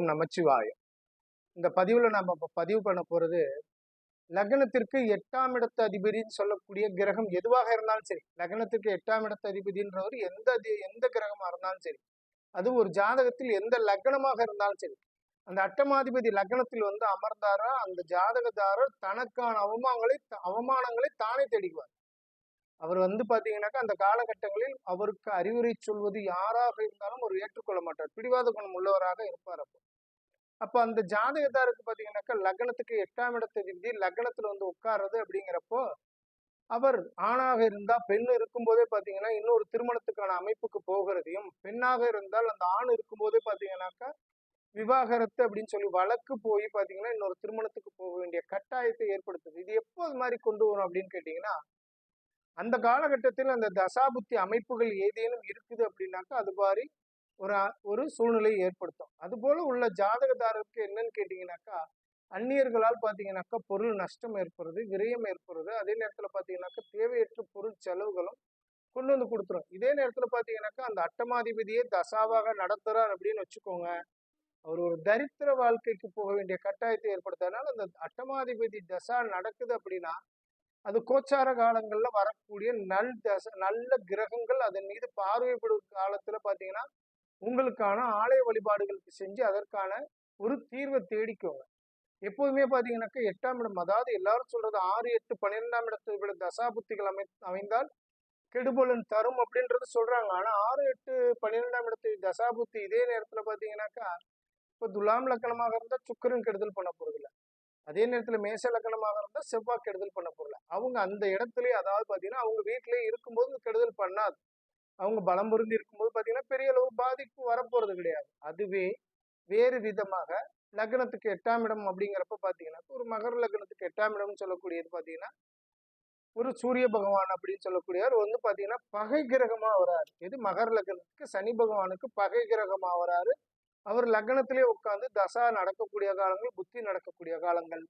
ஓம் நமச்சிவாயம். இந்த பதிவில் நம்ம இப்போ பதிவு பண்ண போகிறது லக்னத்திற்கு எட்டாம் இடத்து அதிபதினு சொல்லக்கூடிய கிரகம் எதுவாக இருந்தாலும் சரி லக்னத்திற்கு எட்டாம் இடத்து அதிபதின்றவர் எந்த எந்த கிரகமாக இருந்தாலும் சரி அது ஒரு ஜாதகத்தில் எந்த லக்னமாக இருந்தாலும் சரி அந்த அட்டமாதிபதி லக்னத்தில் வந்து அமர்ந்தாரா அந்த ஜாதகதாரர் தனக்கான அவமானங்களை அவமானங்களை தானே தேடிக்குவார். அவர் வந்து பார்த்தீங்கன்னாக்கா அந்த காலகட்டங்களில் அவருக்கு அறிவுரை சொல்வது யாராக இருந்தாலும் அவர் ஏற்றுக்கொள்ள மாட்டார். பிடிவாத குணம் உள்ளவராக இருப்பார் அப்போ. அப்போ அந்த ஜாதகத்தாருக்கு பார்த்தீங்கன்னாக்கா லக்னத்துக்கு எட்டாம் இடத்தை விதி லக்னத்தில் வந்து உட்கார்றது அப்படிங்கிறப்போ அவர் ஆணாக இருந்தால் பெண் இருக்கும்போதே பார்த்தீங்கன்னா இன்னொரு திருமணத்துக்கான அமைப்புக்கு போகிறதையும் பெண்ணாக இருந்தால் அந்த ஆண் இருக்கும்போதே பார்த்தீங்கன்னாக்கா விவாகரத்து அப்படின்னு சொல்லி வழக்கு போய் பார்த்தீங்கன்னா இன்னொரு திருமணத்துக்கு போக வேண்டிய கட்டாயத்தை ஏற்படுத்துது. இது எப்போ அது மாதிரி கொண்டு வரும் அப்படின்னு கேட்டிங்கன்னா அந்த காலகட்டத்தில் அந்த தசாபுத்தி அமைப்புகள் ஏதேனும் இருக்குது அப்படின்னாக்கா அது மாதிரி ஒரு ஒரு சூழ்நிலையை ஏற்படுத்தும். அது போல உள்ள ஜாதகதாரருக்கு என்னன்னு கேட்டீங்கன்னாக்கா அந்நியர்களால் பார்த்தீங்கன்னாக்கா பொருள் நஷ்டம் ஏற்படுறது விரயம் ஏற்படுறது அதே நேரத்தில் பார்த்தீங்கன்னாக்கா தேவையற்ற பொருள் செலவுகளும் கொண்டு வந்து கொடுத்துரும். இதே நேரத்தில் பார்த்தீங்கன்னாக்கா அந்த அட்டமாதிபதியே தசாவாக நடத்துறார் அப்படின்னு வச்சுக்கோங்க. அவர் ஒரு தரித்திர வாழ்க்கைக்கு போக வேண்டிய கட்டாயத்தை ஏற்படுத்துறதுனால அந்த அட்டமாதிபதி தசா நடக்குது அப்படின்னா அது கோச்சார காலங்கள்ல வரக்கூடிய நல் தச நல்ல கிரகங்கள் அதன் மீது பார்வைப்படும் காலத்துல பாத்தீங்கன்னா உங்களுக்கான ஆலய வழிபாடுகளுக்கு செஞ்சு அதற்கான ஒரு தீர்வை தேடிக்கோங்க. எப்போதுமே பார்த்தீங்கன்னாக்கா எட்டாம் இடம் அதாவது எல்லாரும் சொல்றது ஆறு எட்டு பன்னிரெண்டாம் இடத்தை விட தசாபுத்திகள் அமை அமைந்தால் கெடுபலன் தரும் அப்படின்றது சொல்றாங்க. ஆனா ஆறு எட்டு பன்னிரெண்டாம் இடத்தை தசாபுத்தி இதே நேரத்துல பாத்தீங்கன்னாக்கா இப்போ துலாம் லக்கணமாக இருந்தால் சுக்கரன் கெடுதல் பண்ண போறதில்ல. அதே நேரத்தில் மேச லக்கணமாக இருந்தால் செவ்வாய் கெடுதல் பண்ண பொருள்? அவங்க அந்த இடத்துலயே அதாவது பார்த்தீங்கன்னா அவங்க வீட்டிலேயே இருக்கும்போது கெடுதல் பண்ணாது. அவங்க பலம் பொருந்தி இருக்கும்போது பார்த்தீங்கன்னா பெரிய அளவு பாதிப்பு வரப்போறது கிடையாது. அதுவே வேறு விதமாக லக்னத்துக்கு எட்டாம் இடம் அப்படிங்கிறப்ப பார்த்தீங்கன்னா ஒரு மகர லக்னத்துக்கு எட்டாம் இடம்னு சொல்லக்கூடியது பார்த்தீங்கன்னா ஒரு சூரிய பகவான் அப்படின்னு சொல்லக்கூடியவர் வந்து பார்த்தீங்கன்னா பகை கிரகமாக வராரு. எது? மகர லக்னத்துக்கு சனி பகவானுக்கு பகை கிரகமாக வராரு. அவர் லக்னத்திலே உட்கார்ந்து தசா நடக்கக்கூடிய காலங்கள் புத்தி நடக்கக்கூடிய காலங்கள்.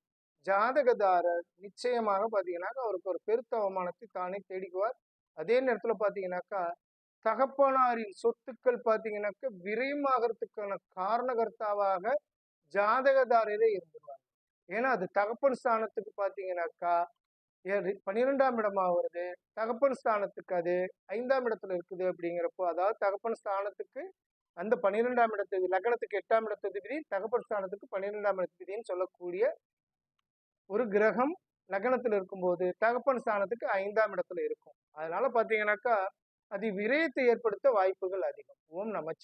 ஜாதகதாரர் நிச்சயமாக பார்த்தீங்கன்னாக்கா அவருக்கு ஒரு பெருத்த அவமானத்தை தானே தேடிக்குவார். அதே நேரத்தில் பார்த்தீங்கன்னாக்கா தகப்பனாரின் சொத்துக்கள் பார்த்தீங்கன்னாக்கா விரயமாகறதுக்கான காரணகர்த்தாவாக ஜாதகதாரரே இருந்துருவார். ஏன்னா அது தகப்பன் ஸ்தானத்துக்கு பார்த்தீங்கன்னாக்கா பன்னிரெண்டாம் இடமா வருது தகப்பன் ஸ்தானத்துக்கு அது ஐந்தாம் இடத்துல இருக்குது அப்படிங்கிறப்போ அதாவது தகப்பன் ஸ்தானத்துக்கு அந்த பன்னிரெண்டாம் இடத்து லக்னத்துக்கு எட்டாம் இடத்ததிபதி தகப்பன் ஸ்தானத்துக்கு பன்னிரெண்டாம் இடத்ததிபதினு சொல்லக்கூடிய ஒரு கிரகம் லக்னத்தில் இருக்கும்போது தகப்பன் ஸ்தானத்துக்கு ஐந்தாம் இடத்துல இருக்கும். அதனால பார்த்தீங்கன்னாக்கா அது விரயத்தை ஏற்படுத்த வாய்ப்புகள் அதிகம். ஓம் நமச்சி